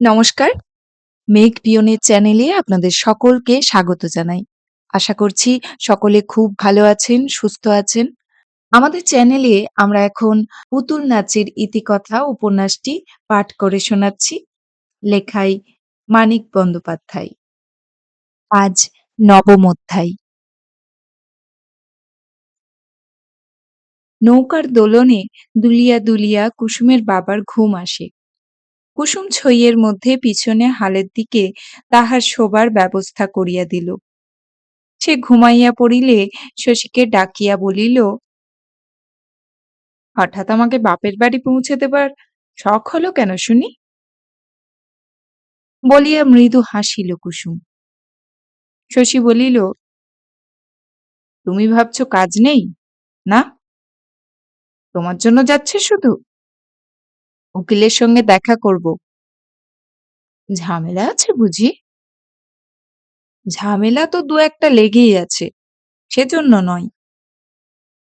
নমস্কার। মেঘ পিয়নের চ্যানেলে আপনাদের সকলকে স্বাগত জানাই। আশা করছি সকলে খুব ভালো আছেন, সুস্থ আছেন। আমাদের চ্যানেলে আমরা এখন পুতুল নাচের ইতিকথা উপন্যাসটি পাঠ করে শোনাচ্ছি। লেখাই মানিক বন্দ্যোপাধ্যায়। আজ নবম অধ্যায়। নৌকার দোলনে দুলিয়া দুলিয়া কুসুমের বাবার ঘুম আসে। কুসুম ছইয়ের মধ্যে পিছনে হালের দিকে তাহার শোবার ব্যবস্থা করিয়া দিল। সে ঘুমাইয়া পড়িলে শশীকে ডাকিয়া বলিল, হঠাৎ আমাকে বাপের বাড়ি পৌঁছে দেবার শখ হলো কেন শুনি? বলিয়া মৃদু হাসিল কুসুম। শশী বলিল, তুমি ভাবছ কাজ নেই, না? তোমার জন্য যাচ্ছে শুধু? উকিলের সঙ্গে দেখা করব। ঝামেলা আছে বুঝি? ঝামেলা তো দু একটা লেগেই আছে, সেজন্য নয়।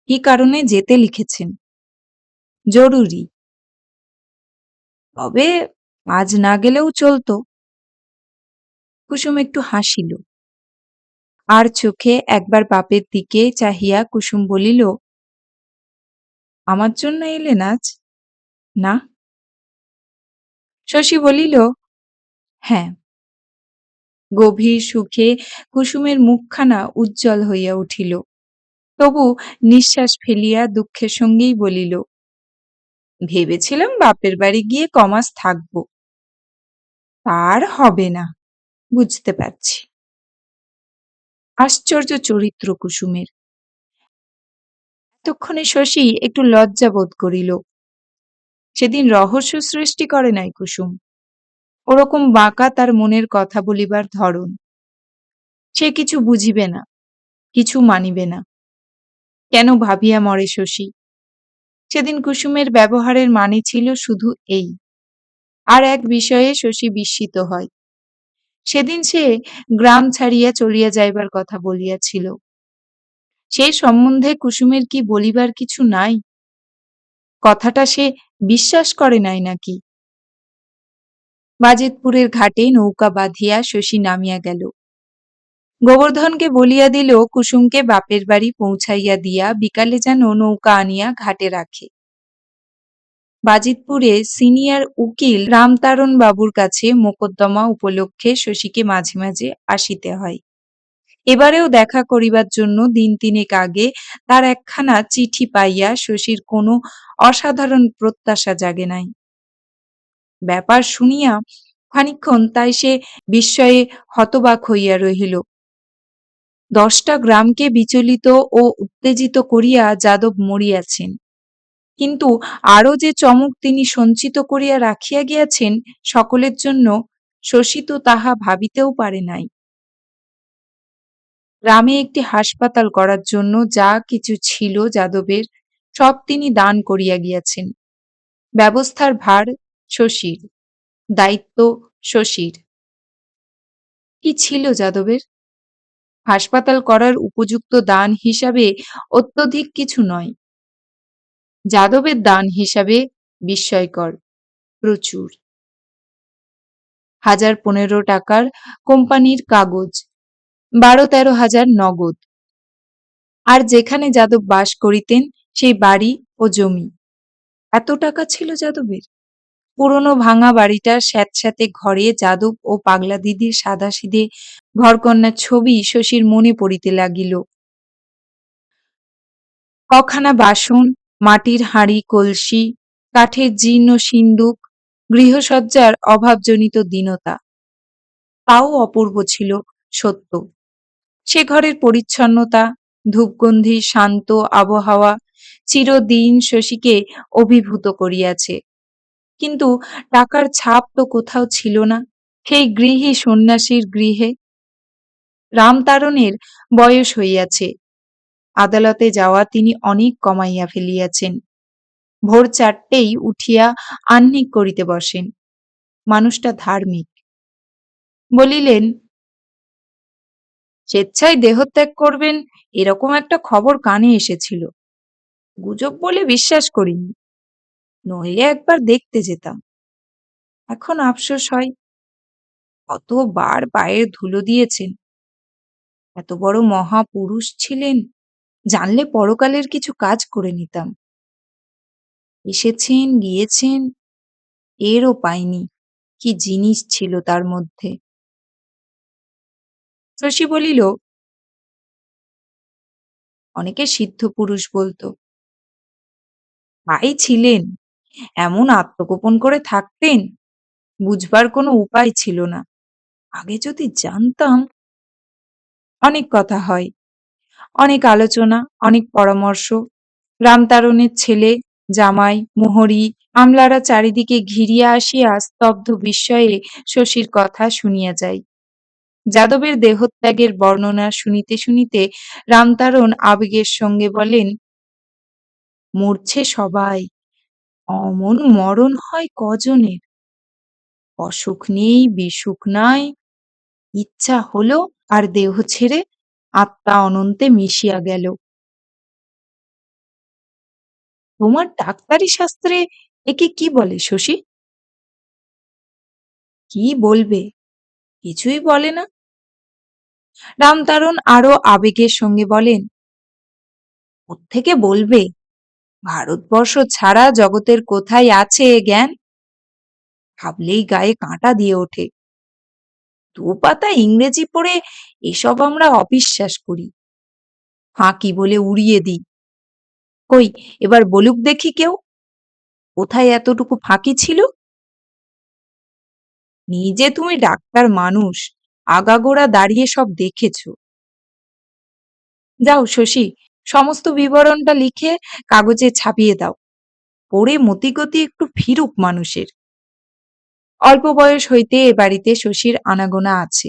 কি কারণে যেতে লিখেছেন? জরুরি। তবে আজ না গেলেও চলতো। কুসুম একটু হাসিল। আর চোখে একবার বাপের দিকে চাহিয়া কুসুম বলিল, আমার জন্য এলেন আজ? না? শশী বলিল, হ্যাঁ। গভীর সুখে কুসুমের মুখখানা উজ্জ্বল হইয়া উঠিল। তবু নিঃশ্বাস ফেলিয়া দুঃখের সঙ্গেই বলিল, ভেবেছিলাম বাপের বাড়ি গিয়ে কমাস থাকব। তার হবে না, বুঝতে পারছি। আশ্চর্য চরিত্র কুসুমের। এতক্ষণে শশী একটু লজ্জা বোধ করিল। সেদিন রহস্য সৃষ্টি করে নাই কুসুম। ওরকম বাঁকা তার মনের কথা বলিবার ধরন। সে কিছু বুঝিবে না, কিছু মানিবে না। কেন ভাবিয়া মরে শশী? সেদিন কুসুমের ব্যবহারের মানে ছিল শুধু এই। আর এক বিষয়ে শশী বিস্মিত হয়। সেদিন সে গ্রাম ছাড়িয়া চলিয়া যাইবার কথা বলিয়াছিল। সে সম্বন্ধে কুসুমের কি বলিবার কিছু নাই? কথাটা সে বিশ্বাস করে নাই নাকি? বাজিতপুরের ঘাটে নৌকা বাঁধিয়া শশী নামিয়া গেল। গোবর্ধনকে বলিয়া দিল, কুসুমকে বাপের বাড়ি পৌঁছাইয়া দিয়া বিকালে যেন নৌকা আনিয়া ঘাটে রাখে। বাজিতপুরে সিনিয়র উকিল রামতারণ বাবুর কাছে মোকদ্দমা উপলক্ষে শশীকে মাঝে মাঝে আসিতে হয়। এবারেও দেখা করিবার জন্য দিন তিনেক আগে তার একখানা চিঠি পাইয়া শশীর কোনো অসাধারণ প্রত্যাশা জাগে নাই। ব্যাপার শুনিয়া খানিকক্ষণ তাই সে বিস্ময়ে হতবাক হইয়া রহিল। দশটা গ্রামকে বিচলিত ও উত্তেজিত করিয়া যাদব মরিয়াছেন। কিন্তু আরও যে চমক তিনি সঞ্চিত করিয়া রাখিয়া গিয়াছেন, সকলের জন্য শশী তো তাহা ভাবিতেও পারে নাই। গ্রামে একটি হাসপাতাল করার জন্য যা কিছু ছিল যাদবের সব তিনি দান করিয়া গিয়াছেন। ব্যবস্থার ভার শশীর, দায়িত্ব শশীর। কি ছিল যাদবের? হাসপাতাল করার উপযুক্ত দান হিসাবে অত্যধিক কিছু নয়। যাদবের দান হিসাবে বিস্ময়কর, প্রচুর। হাজার পনেরো টাকার কোম্পানির কাগজ, বারো তেরো হাজার নগদ। আর যেখানে যাদব বাস করিতেন সেই বাড়ি ও জমি। এত টাকা ছিল যাদবের? পুরনো ভাঙা বাড়িটার স্যাঁতস্যাঁতে ঘরে যাদব ও পাগলা দিদির সাদাসিধে ঘরকন্যার ছবি শশীর মনে পড়িতে লাগিল। কখানা বাসন, মাটির হাঁড়ি কলসি, কাঠের জীর্ণ সিন্দুক, গৃহসজ্জার অভাবজনিত দীনতা। তাও অপূর্ব ছিল সত্য। সে ঘরের পরিচ্ছন্নতা, ধূপগন্ধি শান্ত আবহাওয়া চিরদিন শশীকে অভিভূত করিয়াছে। কিন্তু টাকার ছাপ তো কোথাও ছিল না সেই গৃহী সন্ন্যাসীর গৃহে। রামতারণের বয়স হইয়াছে। আদালতে যাওয়া তিনি অনেক কমাইয়া ফেলিয়াছেন। ভোর চারটেই উঠিয়া আহ্নিক করিতে বসেন। মানুষটা ধার্মিক। বলিলেন, স্বেচ্ছায় দেহত্যাগ করবেন এরকম একটা খবর কানে এসেছিল। গুজব বলে বিশ্বাস করিনি। নইলে একবার দেখতে যেতাম। এখন আফসোস হয়, কতবার পায়ের ধুলো দিয়েছেন এত বড় মহাপুরুষ ছিলেন, জানলে পরকালের কিছু কাজ করে নিতাম এসেছেন, গিয়েছেন, এরও পাইনি, কি জিনিস ছিল তার মধ্যে শশী বলিল, অনেকে সিদ্ধ পুরুষ বলতো। তাই ছিলেন। এমন আত্মগোপন করে থাকতেন, বুঝবার কোনো উপায় ছিল না। আগে যদি জানতাম, অনেক কথা হয়। অনেক আলোচনা, অনেক পরামর্শ। রামতারণের ছেলে, জামাই, মোহরী, আমলারা চারিদিকে ঘিরিয়া আসিয়া স্তব্ধ বিস্ময়ে শশীর কথা শুনিয়া যায়। যাদবের দেহত্যাগের বর্ণনা শুনিতে শুনিতে রামতারণ আবেগের সঙ্গে বলেন, মরছে সবাই। অমন মরণ হয় কজনের? অসুখ নেই, বিসুখ নাই। ইচ্ছা হলো আর দেহ ছেড়ে আত্মা অনন্তে মিশিয়া গেল। তোমার ডাক্তারি শাস্ত্রে একে কি বলে শশী? কি বলবে? কিছুই বলে না। রামতারণ আরও আবেগের সঙ্গে বলেন থেকে বলবে? ভারতবর্ষ ছাড়া জগতের কোথায় আছে এ জ্ঞান? ভাবলেই গায়ে কাঁটা দিয়ে ওঠে। দু পাতা ইংরেজি পড়ে এসব আমরা অবিশ্বাস করি। ফাঁকি বলে উড়িয়ে দিই। কই, এবার বলুক দেখি কেউ, কোথায় এতটুকু ফাঁকি ছিল? নিজে তুমি ডাক্তার মানুষ আগাগোড়া দাঁড়িয়ে সব দেখেছ। যাও শশী, সমস্ত বিবরণটা লিখে কাগজে ছাপিয়ে দাও। পড়ে মতিগতি একটু ফিরুক মানুষের। অল্প বয়স হইতে এ বাড়িতে শশীর আনাগোনা আছে।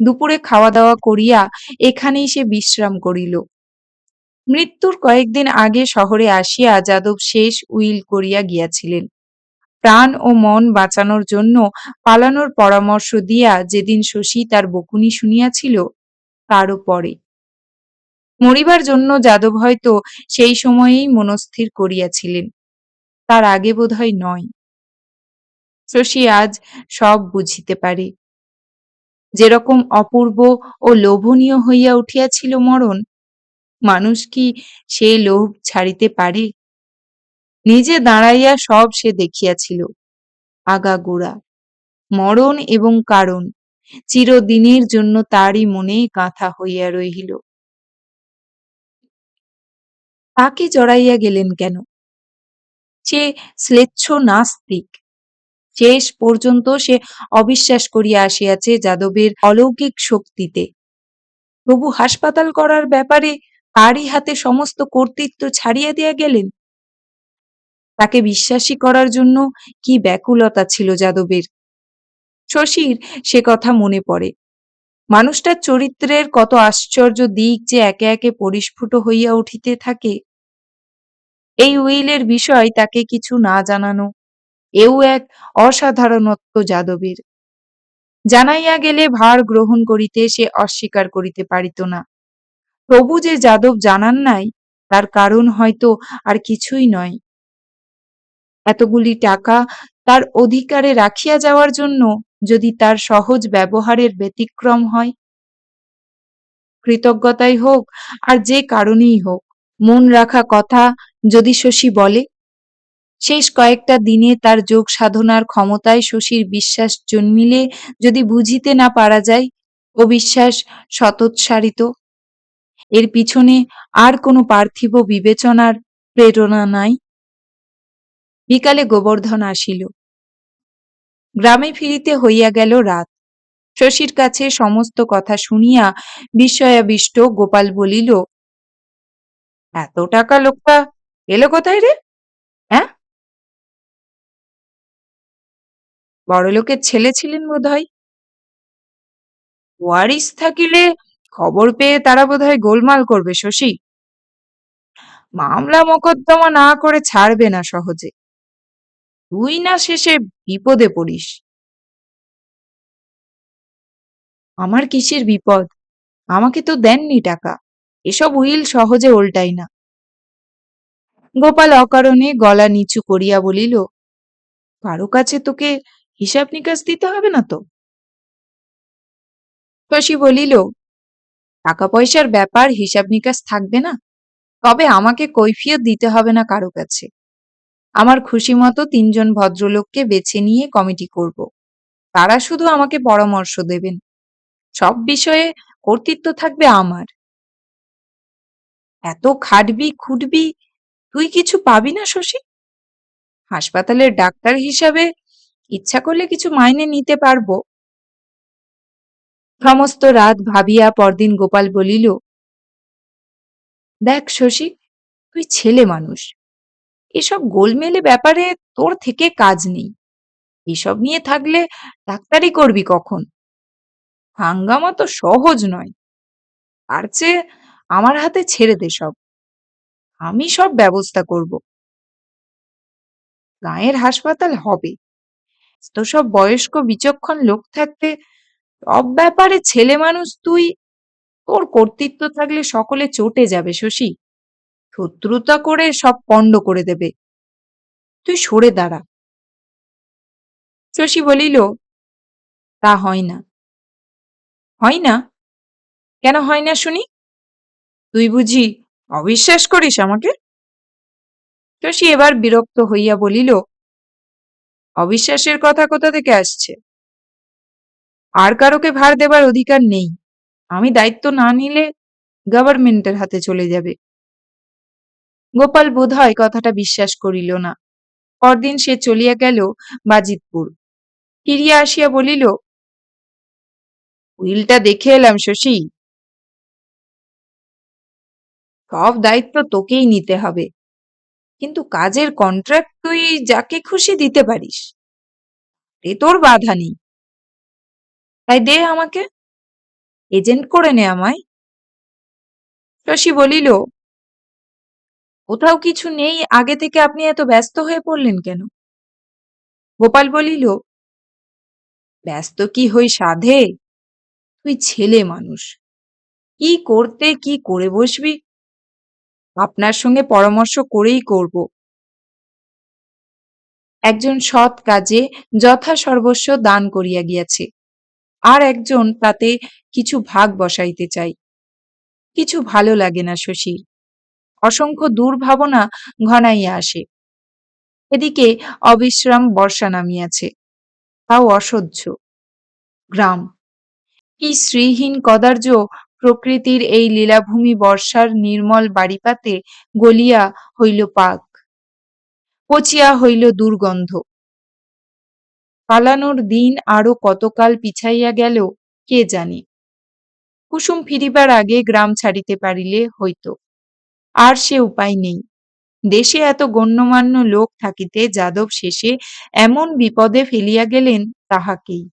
দুপুরে খাওয়া দাওয়া করিয়া এখানেই সে বিশ্রাম করিল। মৃত্যুর কয়েকদিন আগে শহরে আসিয়া যাদব শেষ উইল করিয়া গিয়াছিলেন। প্রাণ ও মন বাঁচানোর জন্য পালানোর পরামর্শ দিয়া যেদিন শশী তার বকুনি শুনিয়াছিল, তারও পরে। মরিবার জন্য যাদব হয়তো সেই সময়েই মনস্থির করিয়াছিলেন। তার আগে বোধহয় নয়। শশী আজ সব বুঝিতে পারে। যেরকম অপূর্ব ও লোভনীয় হইয়া উঠিয়াছিল মরণ, মানুষ কি সে লোভ ছাড়িতে পারে? নিজে দাঁড়াইয়া সব সে দেখিয়াছিল। আগাগোড়া মরণ এবং কারণ চিরদিনের জন্য তারই মনে গাঁথা হইয়া রহিল। তাকে জড়াইয়া গেলেন কেন? সে শ্লেচ্ছ নাস্তিক। শেষ পর্যন্ত সে অবিশ্বাস করিয়া আসিয়াছে যাদবের অলৌকিক শক্তিতে। তবু হাসপাতাল করার ব্যাপারে তারই হাতে সমস্ত কর্তৃত্ব ছাড়িয়া দিয়া গেলেন? তাকে বিশ্বাসী করার জন্য কি ব্যাকুলতা ছিল যাদবের? শশীর সে কথা মনে পড়ে। মানুষটার চরিত্রের কত আশ্চর্য দিক যে একে একে পরিস্ফুট হইয়া উঠিতে থাকে। এই উইলের বিষয় তাকে কিছু না জানানো, এও এক অসাধারণত্ব যাদবের। জানাইয়া গেলে ভার গ্রহণ করিতে সে অস্বীকার করিতে পারিত না। প্রভু যে যাদব জানান নাই, তার কারণ হয়তো আর কিছুই নয়। এতগুলি টাকা তার অধিকারে রাখিয়া যাওয়ার জন্য যদি তার সহজ ব্যবহারের ব্যতিক্রম হয়? কৃতজ্ঞতাই হোক, আর যে কারণেই হোক, মন রাখা কথা যদি শশী বলে? শেষ কয়েকটা দিনে তার যোগ সাধনার ক্ষমতায় শশীর বিশ্বাস জন্মিলে যদি বুঝিতে না পারা যায় ও বিশ্বাস শতোৎসারিত এর পিছনে আর কোনো পার্থিব বিবেচনার প্রেরণা নাই? বিকালে গোবর্ধন আসিল। গ্রামে ফিরিতে হইয়া গেল রাত। শশীর কাছে সমস্ত কথা শুনিয়া বিস্ময়াবিষ্ট গোপাল বলিল, এত টাকা লোকটা এলো কোথায় রে? হ্যাঁ বড়লোকের ছেলে ছিলেন বোধ হয় ওয়ারিস থাকিলে খবর পেয়ে তারা বোধহয় গোলমাল করবে শশী। মামলা মোকদ্দমা না করে ছাড়বে না সহজে। তুই না শেষে বিপদে পড়িস। আমার কিসের বিপদ? আমাকে তো দেননি টাকা। এসব উইল সহজে ওল্টাই না। গোপাল অকারণে গলা নিচু করিয়া বলিল, কারও কাছে তোকে হিসাব নিকাশ দিতে হবে না তো? শশী বলিল, টাকা পয়সার ব্যাপার হিসাব নিকাশ থাকবে না। তবে আমাকে কৈফিয়ত দিতে হবে না কারও কাছে। আমার খুশি মতো তিনজন ভদ্রলোককে বেছে নিয়ে কমিটি করব। তারা শুধু আমাকে পরামর্শ দেবেন। সব বিষয়ে কর্তৃত্ব থাকবে আমার। এত খাটবি খুটবি, তুই কিছু পাবি না শশী? হাসপাতালের ডাক্তার হিসাবে ইচ্ছা করলে কিছু মাইনে নিতে পারব। সমস্ত রাত ভাবিয়া পরদিন গোপাল বলিল, দেখ শশী, তুই ছেলে মানুষ। এসব গোলমেলে ব্যাপারে তোর থেকে কাজ নেই। এসব নিয়ে থাকলে ডাক্তারি করবি কখন? হাঙ্গামা তো সহজ নয়। আর চেয়ে আমার হাতে ছেড়ে দে সব। আমি সব ব্যবস্থা করব। গাঁয়ের হাসপাতাল হবে। তো সব বয়স্ক, বিচক্ষণ লোক থাকতে সব ব্যাপারে ছেলে মানুষ তুই তোর কর্তৃত্ব থাকলে সকলে চটে যাবে শশী। শত্রুতা করে সব পণ্ড করে দেবে। তুই সরে দাঁড়া। শশী বলিল, তা হয় না। হয় না? কেন হয় না শুনি? তুই বুঝি অবিশ্বাস করিস আমাকে? শশী এবার বিরক্ত হইয়া বলিল, অবিশ্বাসের কথা কোথা থেকে আসছে? আর কারোকে ভার দেবার অধিকার নেই। আমি দায়িত্ব না নিলে গভর্নমেন্টের হাতে চলে যাবে। গোপাল বোধ হয় কথাটা বিশ্বাস করিল না। পরদিন সে চলিয়া গেল বাজিতপুর ফিরিয়া আসিয়া বলিল, উইলটা দেখে এলাম শশী। সব দায়িত্ব তোকেই নিতে হবে। কিন্তু কাজের কন্ট্রাক্ট তুই যাকে খুশি দিতে পারিস এ তোর বাধা নেই। তাই দে আমাকে। এজেন্ট করে নে আমায়। শশী বলিল কোথাও কিছু নেই, আগে থেকে আপনি এত ব্যস্ত হয়ে পড়লেন কেন? গোপাল বলিল, ব্যস্ত কি হই সাধে? তুই ছেলে মানুষ। কি করতে, কি করে বসবি? আপনার সঙ্গে পরামর্শ করেই করব। একজন সৎ কাজে যথা সর্বস্ব দান করিয়া গিয়াছে। আর একজন তাতে কিছু ভাগ বসাইতে চাই। কিছু ভালো লাগে না শশীর। অসংখ্য দুর্ভাবনা ঘনাইয়া আসে। এদিকে অবিশ্রাম বর্ষা নামিয়াছে। তাও অসহ্য। গ্রাম। কি শ্রীহীন কদার্য প্রকৃতির এই লীলাভূমি বর্ষার নির্মল বাড়িপাতে গলিয়া হইল পাক, পচিয়া হইল দুর্গন্ধ। পালানোর দিন আরও কতকাল পিছাইয়া গেল, কে জানে। কুসুম ফিরিবার আগে গ্রাম ছাড়িতে পারিলে হইত। আর সে উপায় নেই। দেশে এত গণ্যমান্য লোক থাকিতে যাদব শেষে এমন বিপদে ফেলিয়া গেলেন তাহাকেই।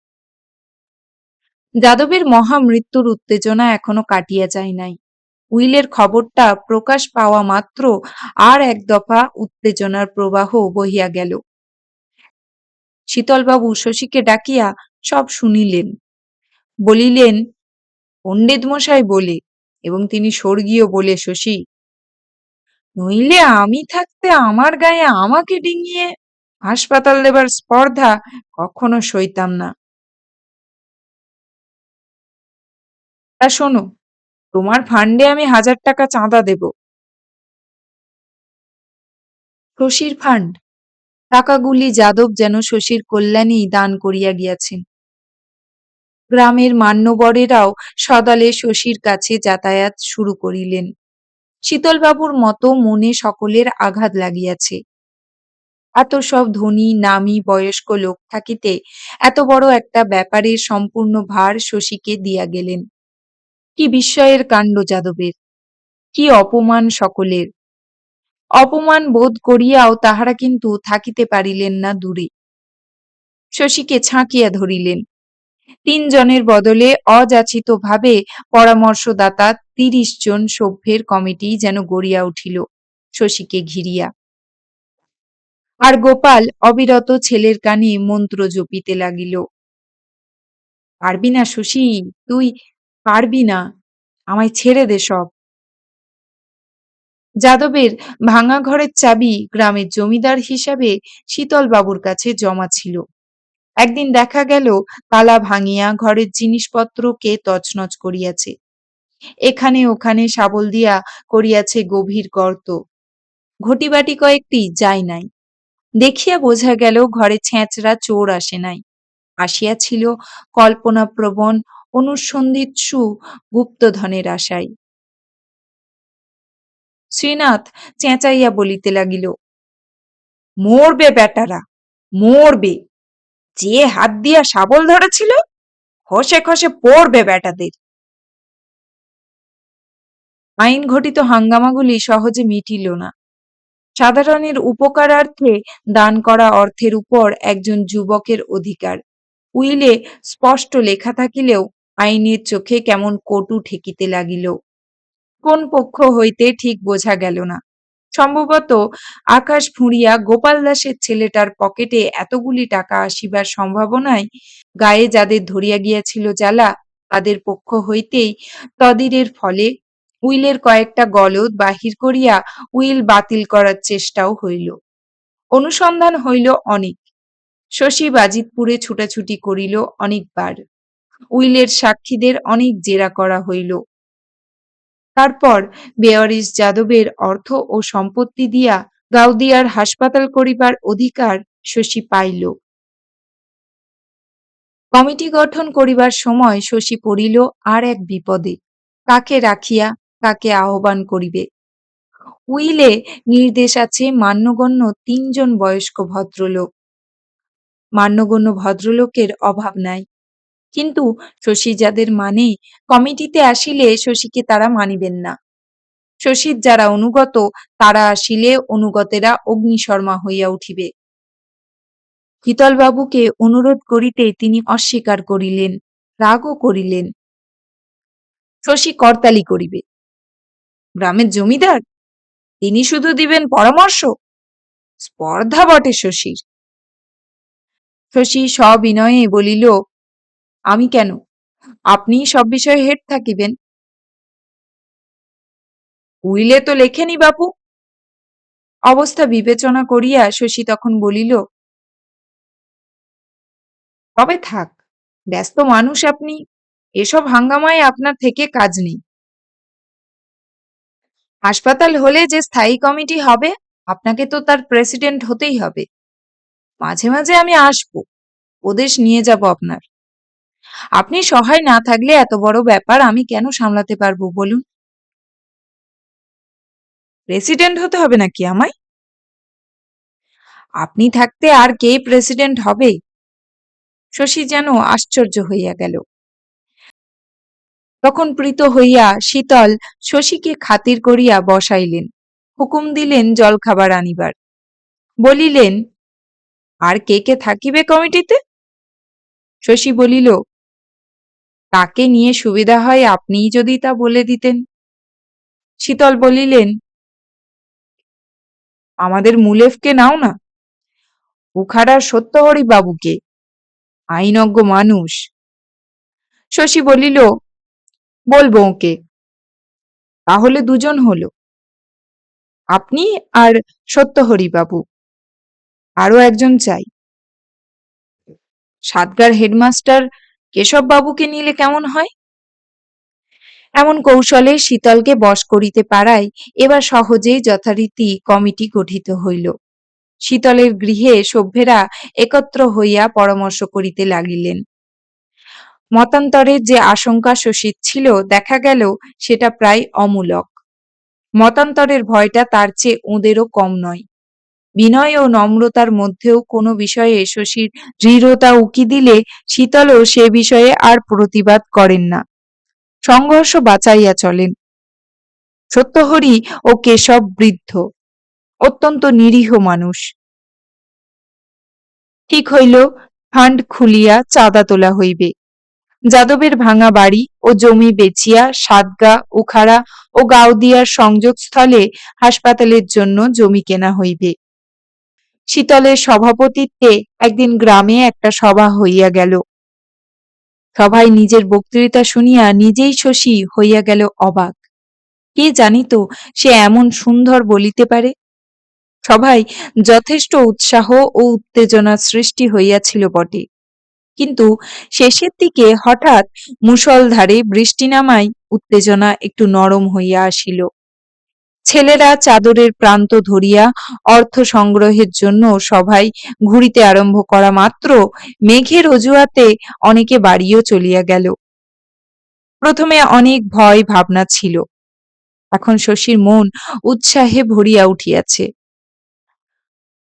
যাদবের মহামৃত্যুর উত্তেজনা এখনও কাটিয়া যায় নাই। উইলের খবরটা প্রকাশ পাওয়া মাত্র আর এক দফা উত্তেজনার প্রবাহ বহিয়া গেল। শীতলবাবু শশীকে ডাকিয়া সব শুনিলেন। বলিলেন পণ্ডিত মশাই বলে এবং তিনি স্বর্গীয় বলে শশী নইলে আমি থাকতে আমার গায়ে আমাকে ডিঙিয়ে হাসপাতাল দেবার স্পর্ধা কখনো সইতাম না। শোনো, তোমার ফান্ডে আমি হাজার টাকা চাঁদা দেব। শশীর ফান্ড, টাকাগুলি যাদব যেন শশীর কল্যাণেই দান করিয়া গিয়াছেন। গ্রামের মান্যবরেরাও সদলে শশীর কাছে যাতায়াত শুরু করিলেন। শীতলবাবুর মতো মনে সকলের আঘাত লাগিয়াছে। এত সব ধনী, নামী, বয়স্ক লোক থাকিতে এত বড় একটা ব্যাপারের সম্পূর্ণ ভার শশীকে দিয়া গেলেন। কি বিস্ময়ের কাণ্ড যাদবের, কি অপমান সকলের। অপমান বোধ করিয়াও তাহারা কিন্তু থাকিতে পারিলেন না দূরে। শশীকে ছাঁকিয়া ধরিলেন। তিনজনের বদলে অযাচিত ভাবে পরামর্শদাতা তিরিশ জন সভ্যের কমিটি যেন গড়িয়া উঠিল। শশীকে ঘিরিয়া। আর গোপাল অবিরত ছেলের কানে মন্ত্র জপিতে লাগিল। পারবি না শশী, তুই পারবি না, আমায় ছেড়ে দে সব। যাদবের ভাঙা ঘরের চাবি গ্রামের জমিদার হিসাবে শীতলবাবুর কাছে জমা ছিল। একদিন দেখা গেল, তালা ভাঙিয়া ঘরের জিনিসপত্র কে তছনছ করিয়াছে। এখানে ওখানে শাবল দিয়া করিয়াছে গভীর গর্ত। ঘটিবাটি কয়েকটি যায় নাই। দেখিয়া বোঝা গেল, ঘরে ছেঁচড়া চোর আসে নাই। আসিয়াছিল কল্পনাপ্রবণ অনুসন্ধিৎসু গুপ্তধনের আশায়। শ্রীনাথ চেঁচাইয়া বলিতে লাগিল, মরবে বেটারা, মরবে। যে হাত দিয়া শাবল ধরেছিল, খসে খসে পড়বে বেটাদের আইন ঘটিত হাঙ্গামাগুলি সহজে মিটিল না। সাধারণের উপকারার্থে দান করা অর্থের উপর একজন যুবকের অধিকার। উইলে স্পষ্ট লেখা থাকিলেও আইনের চোখে কেমন কটু ঠেকিতে লাগিল। কোন পক্ষ হইতে ঠিক বোঝা গেল না। সম্ভবত আকাশ ফুঁড়িয়া গোপাল দাসের ছেলেটার পকেটে এতগুলি টাকা আসিবার সম্ভাবনায় গায়ে যাদের ধরিয়া গিয়াছিল জ্বালা, তাদের পক্ষ হইতেই তদিরের ফলে উইলের কয়েকটা গলদ বাহির করিয়া উইল বাতিল করার চেষ্টাও হইল। অনুসন্ধান হইল অনেক। শশী বাজিতপুরে ছুটাছুটি করিল অনেকবার। উইলের সাক্ষীদের অনেক জেরা করা হইল। তারপর বেয়ারিস যাদবের অর্থ ও সম্পত্তি দিয়া গাউদিয়ার হাসপাতাল করিবার অধিকার শশী পাইল। কমিটি গঠন করিবার সময় শশী পড়িল আর এক বিপদে। কাকে রাখিয়া, কাকে আহ্বান করিবে? উইলে নির্দেশ আছে মান্যগণ্য তিনজন বয়স্ক ভদ্রলোক। মান্যগণ্য ভদ্রলোকের অভাব নাই। কিন্তু শশী যাদের মানে কমিটিতে আসিলে শশীকে তারা মানিবেন না। শশীর যারা অনুগত, তারা আসিলে অনুগতেরা অগ্নিশর্মা হইয়া উঠিবে। শীতলবাবুকে অনুরোধ করিতে তিনি অস্বীকার করিলেন, রাগও করিলেন। শশী করতালি করিবে। গ্রামের জমিদার, তিনি শুধু দিবেন পরামর্শ, স্পর্ধা বটে শশীর। শশী সবিনয়ে বলিল আমি কেন? আপনি সব বিষয়ে হেড থাকিবেন। উইলে তো লেখেনি বাপু। অবস্থা বিবেচনা করিয়া শশী তখন বলিল, তবে থাক, ব্যস্ত মানুষ আপনি, এসব হাঙ্গামায় আপনার থেকে কাজ নেই। হাসপাতাল হলে যে স্থায়ী কমিটি হবে, আপনাকে তো তার প্রেসিডেন্ট হতেই হবে। মাঝে মাঝে আমি আসব, ওদেশ নিয়ে যাব আপনার। আপনি সহায় না থাকলে এত বড় ব্যাপার আমি কেন সামলাতে পারব, বলুন। প্রেসিডেন্ট হতে হবে নাকি আমায়? আপনি থাকতে আর কে প্রেসিডেন্ট হবে? শশী যেন আশ্চর্য হইয়া গেল। তখন প্রীত হইয়া শীতল শশীকে খাতির করিয়া বসাইলেন। হুকুম দিলেন জলখাবার আনিবার। বলিলেন, আর কে কে থাকিবে কমিটিতে? শশী বলিল তাকে নিয়ে সুবিধা হয় আপনিই যদি তা বলে দিতেন। শীতল বলিলেন, আমাদের মুলেফকে নাও না। উখাড়ার সত্যহরি বাবুকে, আইনজ্ঞ মানুষ। শশী বলিল, বলব ওকে। তাহলে দুজন হলো, আপনি আর সত্যহরি বাবু। আরও একজন চাই। সাতগার হেডমাস্টার কেশব বাবুকে নিলে কেমন হয়? এমন কৌশলে শীতলকে বশ করিতে পারায় এবার সহজেই যথারীতি কমিটি গঠিত হইল। শীতলের গৃহে সভ্যেরা একত্র হইয়া পরামর্শ করিতে লাগিলেন। মতান্তরের যে আশঙ্কা শশীর ছিল, দেখা গেল সেটা প্রায় অমূলক। মতান্তরের ভয়টা তার চেয়ে ওঁদেরও কম নয়। বিনয় ও নম্রতার মধ্যেও কোনো বিষয়ে শশীর দৃঢ়তা উকি দিলে শীতলও সে বিষয়ে আর প্রতিবাদ করেন না। সংঘর্ষ বাঁচাইয়া চলেন। সত্যহরি ও কেশব বৃদ্ধ, অত্যন্ত নিরীহ মানুষ। ঠিক হইল, ফান্ড খুলিয়া চাঁদা তোলা হইবে। যাদবের ভাঙা বাড়ি ও জমি বেচিয়া সাতগা, উখাড়া ও গাউদিয়ার সংযোগস্থলে হাসপাতালের জন্য জমি কেনা হইবে। শীতলের সভাপতিত্বে একদিন গ্রামে একটা সভা হইয়া গেল। সভায় নিজের বক্তৃতা শুনিয়া নিজেই শশী হইয়া গেল অবাক। কে জানিত সে এমন সুন্দর বলিতে পারে? সভায় যথেষ্ট উৎসাহ ও উত্তেজনার সৃষ্টি হইয়াছিল বটে। কিন্তু শেষের দিকে হঠাৎ মুষলধারে বৃষ্টি নামায় উত্তেজনা একটু নরম হইয়া আসিল। ছেলেরা চাদরের প্রান্ত ধরিয়া অর্থ সংগ্রহের জন্য সভায় ঘুরিতে আরম্ভ করা মাত্র মেঘের অজুহাতে অনেকে বাড়িও চলিয়া গেল। প্রথমে অনেক ভয় ভাবনা ছিল। এখন শশীর মন উৎসাহে ভরিয়া উঠিয়াছে।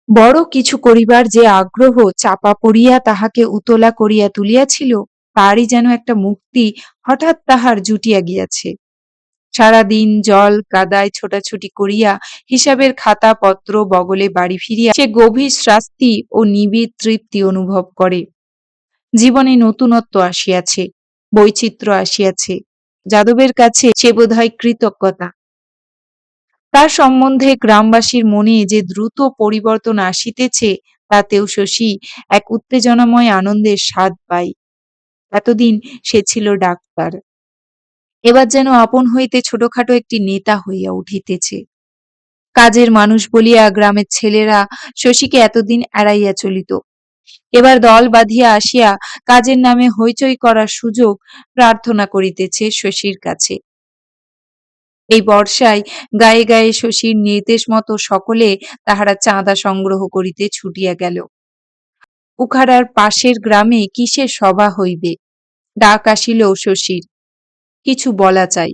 বড় কিছু করিবার যে আগ্রহ চাপা পড়িয়া তাহাকে উতলা করিয়া তুলিয়াছিল, তারই যেন একটা মুক্তি হঠাৎ তাহার জুটিয়া গিয়াছে। সারাদিন জল কাদায় ছোটাছুটি করিয়া হিসাবের খাতা পত্র বগলে বাড়ি ফিরিয়া সে গভীর শাস্তি ও নিবিড় তৃপ্তি অনুভব করে। জীবনে নতুনত্ব আসিয়াছে, বৈচিত্র্য আসিয়াছে, যাদবের কাছে সে বোধহয় কৃতজ্ঞতা। তার সম্বন্ধে গ্রামবাসীর মনে যে দ্রুত পরিবর্তন আসিতেছে, তাতেও শশী এক উত্তেজনাময় আনন্দের স্বাদ পায়। এতদিন সে ছিল ডাক্তার। এবার যেন আপন হইতে ছোটখাটো একটি নেতা হইয়া উঠিতেছে। কাজের মানুষ বলিয়া গ্রামের ছেলেরা শশীকে এতদিন এড়াইয়া চলিত। এবার দল বাঁধিয়া আসিয়া কাজের নামে হইচই করার সুযোগ প্রার্থনা করিতেছে শশীর কাছে। এই বর্ষায় গায়ে গায়ে শশীর নির্দেশ মতো সকলে তাহারা চাঁদা সংগ্রহ করিতে ছুটিয়া গেল। উখাড়ার পাশের গ্রামে কিসের সভা হইবে? ডাক আসিল শশীর। কিছু বলা চাই।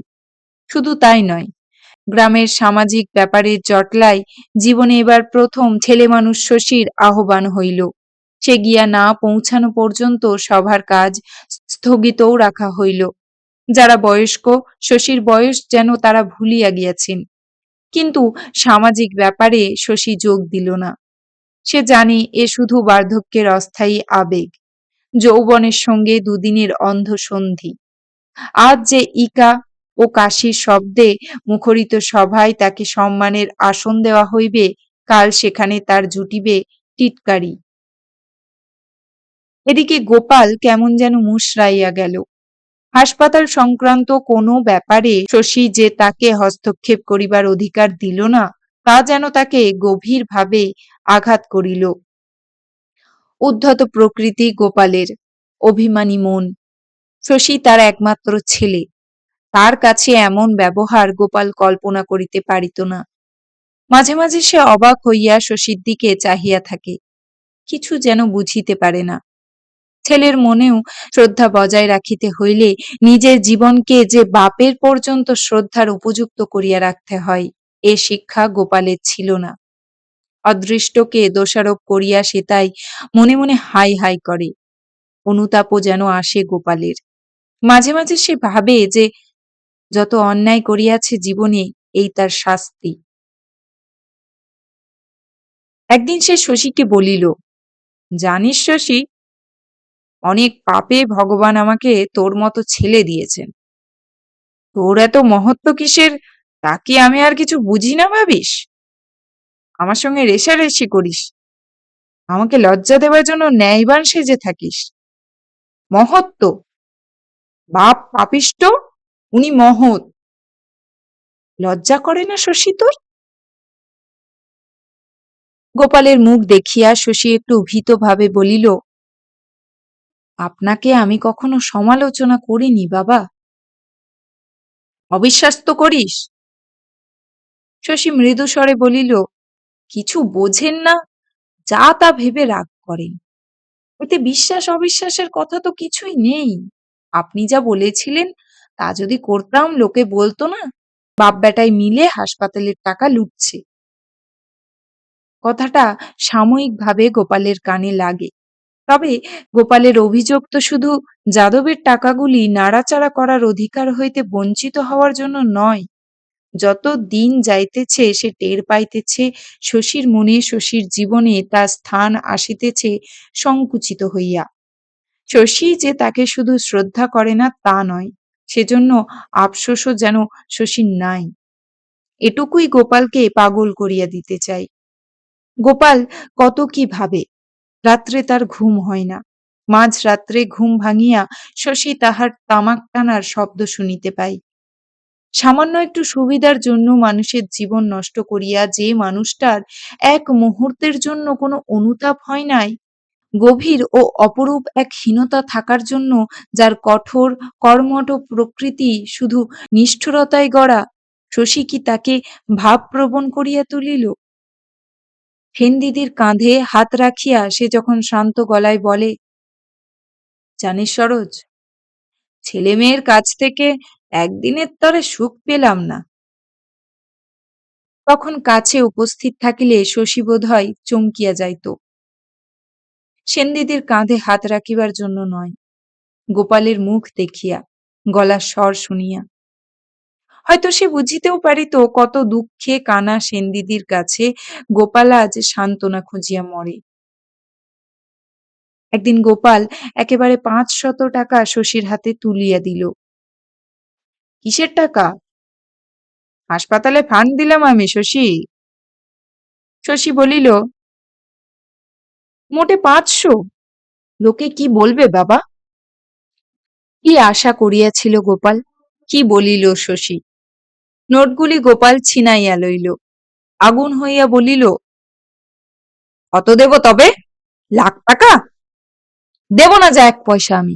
শুধু তাই নয়, গ্রামের সামাজিক ব্যাপারের জটলায় জীবনে এবার প্রথম ছেলে মানুষ শশীর আহ্বান হইল। সে গিয়া না পৌঁছানো পর্যন্ত সভার কাজ স্থগিতও রাখা হইল। যারা বয়স্ক, শশীর বয়স যেন তারা ভুলিয়া গিয়াছেন। কিন্তু সামাজিক ব্যাপারে শশী যোগ দিল না। সে জানে এ শুধু বার্ধক্যের অস্থায়ী আবেগ। যৌবনের সঙ্গে দুদিনের অন্ধ সন্ধি আজ যে ইকা ও কাশির শব্দে মুখরিত সভায় তাকে সম্মানের আসন দেওয়া হইবে, কাল সেখানে তার জুটিবে টিটকারি। এদিকে গোপাল কেমন যেন মুশরাইয়া গেল। হাসপাতাল সংক্রান্ত কোনো ব্যাপারে শশী যে তাকে হস্তক্ষেপ করিবার অধিকার দিল না, তা যেন তাকে গভীরভাবে আঘাত করিল। উদ্ধত প্রকৃতি গোপালের, অভিমানী মন। শশী তার একমাত্র ছেলে। তার কাছে এমন ব্যবহার গোপাল কল্পনা করিতে পারিত না। মাঝে মাঝে সে অবাক হইয়া শশীর দিকে চাহিয়া থাকে। কিছু যেন বুঝিতে পারে না। ছেলের মনেও শ্রদ্ধা বজায় রাখিতে হইলে নিজের জীবনকে যে বাপের পর্যন্ত শ্রদ্ধার উপযুক্ত করিয়া রাখতে হয়, এ শিক্ষা গোপালের ছিল না। অদৃষ্টকে দোষারোপ করিয়া সে তাই মনে মনে হাই হাই করে। অনুতাপও যেন আসে গোপালের। মাঝে মাঝে সে ভাবে যে যত অন্যায় করিয়াছে জীবনে, এই তার শাস্তি। একদিন সে শশীকে বলিল, জানিস শশী, অনেক পাপে ভগবান আমাকে তোর মতো ছেলে দিয়েছেন। তোর এত মহত্ব কিসের, তা কি আমি আর কিছু বুঝি না ভাবিস? আমার সঙ্গে রেশারেশি করিস। আমাকে লজ্জা দেওয়ার জন্য ন্যায়বান সেজে থাকিস। মহত্ব বাপ পাপিষ্ট, উনি মহৎ। লজ্জা করে না শশী তোর? গোপালের মুখ দেখিয়া শশী একটু ভীতভাবে বলিল, আপনাকে আমি কখনো সমালোচনা করিনি বাবা। অবিশ্বাস তো করিস? শশী মৃদু স্বরে বলিল, কিছু বোঝেন না, যা তা ভেবে রাগ করেন। ওতে বিশ্বাস অবিশ্বাসের কথা তো কিছুই নেই। আপনি যা বলেছিলেন, তা যদি করতাম, লোকে বলতো না বাপ বেটায় মিলে হাসপাতালের টাকা লুটছে। কথাটা সাময়িকভাবে গোপালের কানে লাগে। তবে গোপালের অভিযোগ তো শুধু যাদবের টাকাগুলি নাড়াচাড়া করার অধিকার হইতে বঞ্চিত হওয়ার জন্য নয়। যত দিন যাইতেছে, সে টের পাইতেছে, শশীর মনে শশীর জীবনে তার স্থান আসিতেছে সংকুচিত হইয়া। শশী যে তাকে শুধু শ্রদ্ধা করে না, তা নয়, সেজন্য আফসোসও যেন শশীর নাই। এটুকুই গোপালকে পাগল করিয়া দিতে চাই। গোপাল কত কি ভাবে, রাত্রে তার ঘুম হয় না। মাঝ রাত্রে ঘুম ভাঙিয়া শশী তাহার তামাক টানার শব্দ শুনিতে পাই সামান্য একটু সুবিধার জন্য মানুষের জীবন নষ্ট করিয়া যে মানুষটার এক মুহূর্তের জন্য কোনো অনুতাপ হয় নাই গভীর ও অপরূপ এক হীনতা থাকার জন্য যার কঠোর কর্মঠ প্রকৃতি শুধু নিষ্ঠুরতায় গড়া, শশী কি তাকে ভাবপ্রবণ করিয়া তুলিল? হেমদিদির কাঁধে হাত রাখিয়া সে যখন শান্ত গলায় বলে, জানিস সরোজ, ছেলে মেয়ের কাছ থেকে একদিনের তরে সুখ পেলাম না। তখন কাছে উপস্থিত থাকিলে শশী বোধ হয় চমকিয়া যাইত। সেনদিদির কাঁধে হাত রাখিবার জন্য নয়। গোপালের মুখ দেখিয়া, গলার স্বর শুনিয়া। হয়তো সে বুঝিতেও পারিত কত দুঃখে কানা সেনদিদির কাছে গোপাল আজ সান্ত্বনা খুঁজিয়া মরে। একদিন গোপাল একেবারে পাঁচ শত টাকা শশীর হাতে তুলিয়া দিল। কিসের টাকা? হাসপাতালে ফান্ড দিলাম আমি শশী। শশী বলিল মোটে পাঁচশো। লোকে কি বলবে বাবা? কি আশা করিয়াছিল গোপাল? কি বলিল শশী? নোটগুলি গোপাল ছিনাইয়া লইল। আগুন হইয়া বলিল, অত দেব তবে? লাখ টাকা? দেব না যা এক পয়সা আমি।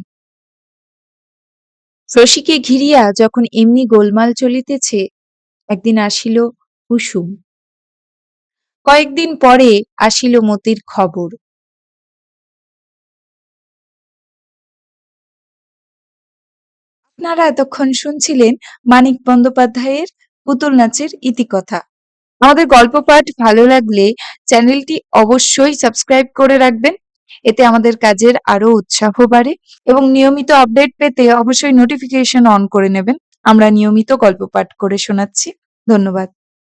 শশীকে ঘিরিয়া যখন এমনি গোলমাল চলিতেছে, একদিন আসিল কুসুম। কয়েকদিন পরে আসিল মতির খবর। আপনারা এতক্ষণ শুনছিলেন মানিক বন্দ্যোপাধ্যায়ের পুতুল নাচের ইতিকথা। আমাদের গল্প পাঠ ভালো লাগলে চ্যানেলটি অবশ্যই সাবস্ক্রাইব করে রাখবেন। এতে আমাদের কাজের আরও উৎসাহ বাড়ে এবং নিয়মিত আপডেট পেতে অবশ্যই নোটিফিকেশন অন করে নেবেন। আমরা নিয়মিত গল্প পাঠ করে শোনাচ্ছি। ধন্যবাদ।